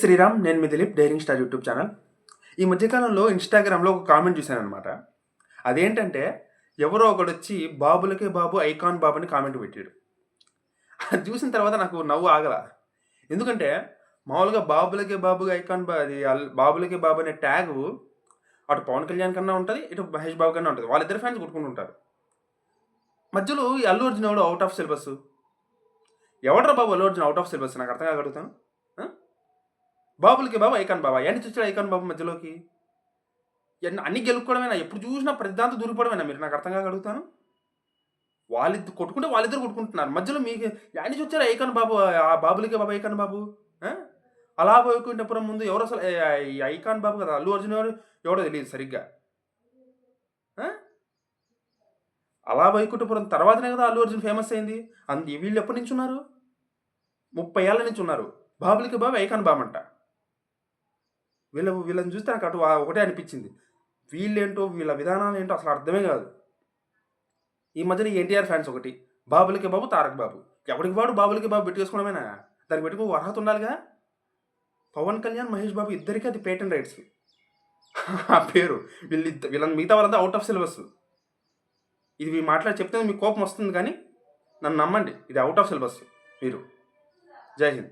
శ్రీరామ్ నేను మీ Dileep daring star YouTube channel. ఈ మధ్యకాలంలో ఇన్స్టాగ్రామ్లో ఒక కామెంట్ చూశాను అనమాట అదేంటంటే ఎవరో ఒకడు వచ్చి బాబులకే బాబు ఐకాన్ బాబు అని కామెంట్ పెట్టాడు. అది చూసిన తర్వాత నాకు నవ్వు ఆగల. ఎందుకంటే మామూలుగా బాబులకే బాబు ఐకాన్ బా అది బాబులకే బాబు అనే ట్యాగ్ అటు పవన్ కళ్యాణ్ కన్నా ఉంటుంది ఇటు మహేష్ బాబు కన్నా ఉంటుంది. వాళ్ళిద్దరు ఫ్యాన్స్ కొట్టుకుంటుంటారు మధ్యలో ఈ అల్లు అర్జున్ ఎవడు అవుట్ ఆఫ్ సిలబస్ ఎవడరా బాబు Allu Arjun out of syllabus నాకు అర్థం కాగలుగుతాను. బాబులకి బాబు ఐకాన్ బాబా. ఏంటి చూసాడు ఐకాన్ బాబు మధ్యలోకి? ఎన్ని- అన్ని గెలుపుకోవడమేనా? ఎప్పుడు చూసినా ప్రతిదాంతో దూరిపోవడమేనా మీరు? నాకు అర్థం కాగలుగుతాను వాళ్ళిద్దరు కొట్టుకుంటే వాళ్ళిద్దరు కొట్టుకుంటున్నారు. మధ్యలో మీకు యాని చూచారు ఐకాన్ బాబు ఆ బాబులకే బాబు ఐకాన్ బాబు? అలా పోయికుంటేపురం ముందు ఎవరు అసలు ఐకాన్ బాబు కదా? అల్లు అర్జున్ ఎవరు? ఎవడో తెలియదు సరిగ్గా. అలా వైకుంఠపురం తర్వాతనే కదా అల్లు అర్జున్ ఫేమస్ అయింది. అంది వీళ్ళు ఎప్పటి నుంచి ఉన్నారు? ముప్పై ఏళ్ళ నుంచి ఉన్నారు. బాబులకి బాబు ఐకాన్ బాబు అంట వీళ్ళ వీళ్ళని చూస్తే నాకు అటు ఒకటే అనిపించింది. వీళ్ళేంటో వీళ్ళ విధానాలు ఏంటో అసలు అర్థమే కాదు. ఈ మధ్యన ఎన్టీఆర్ ఫ్యాన్స్ ఒకటి బాబులకి బాబు తారక్ బాబు. ఎవరికి వాడు బాబులకి బాబు పెట్టుకోవడమేనా దానికి పెట్టుకో అర్హత ఉండాలిగా? పవన్ కళ్యాణ్ మహేష్ బాబు ఇద్దరికి అది పేటెంట్ రైట్స్ ఆ పేరు. వీళ్ళు వీళ్ళని మిగతా వాళ్ళంతా అవుట్ ఆఫ్ సిలబస్ ఇది మీరు మాట్లాడి చెప్తే మీకు కోపం వస్తుంది కానీ నన్ను నమ్మండి. ఇది అవుట్ ఆఫ్ సిలబస్ మీరు. జై హింద్.